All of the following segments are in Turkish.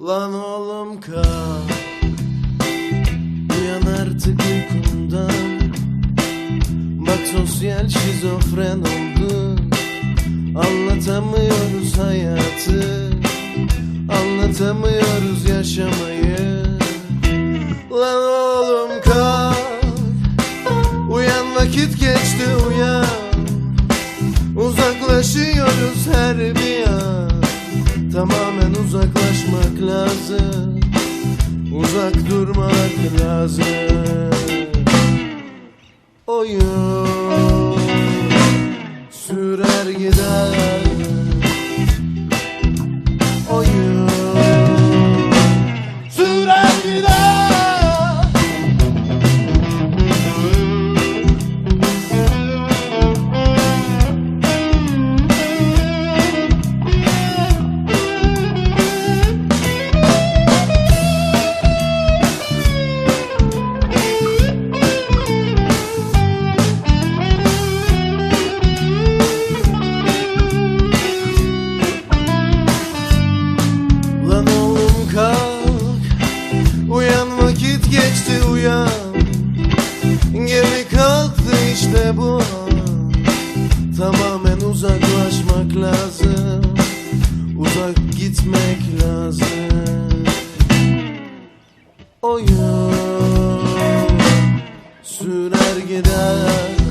Lan oğlum kalk. Uyan artık uykundan Bak sosyal şizofren olduk Anlatamıyoruz hayatı. Anlatamıyoruz yaşamayı. Lan oğlum kalk. Uyan vakit geçti uyan. Uzaklaşıyoruz her bir uzaklaşmak lazım. Uzak durmak lazım. Oyun Tamamen uzaklaşmak lazım. Uzak gitmek lazım. Oyun Sürer gider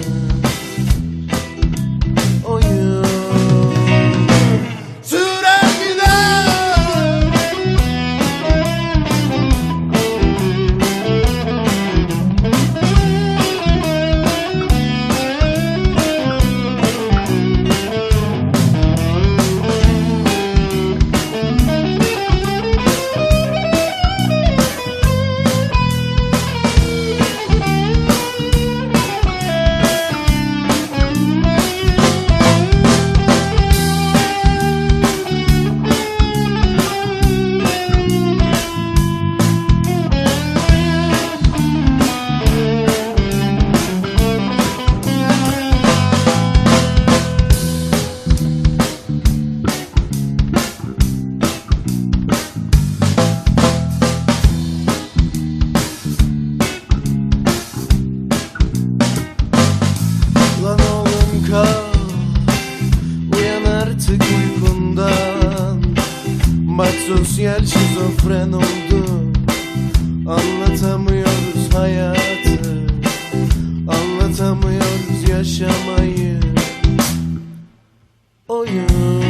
Bak sosyal şizofren olduk Anlatamıyoruz hayatı. Anlatamıyoruz yaşamayı. Oyun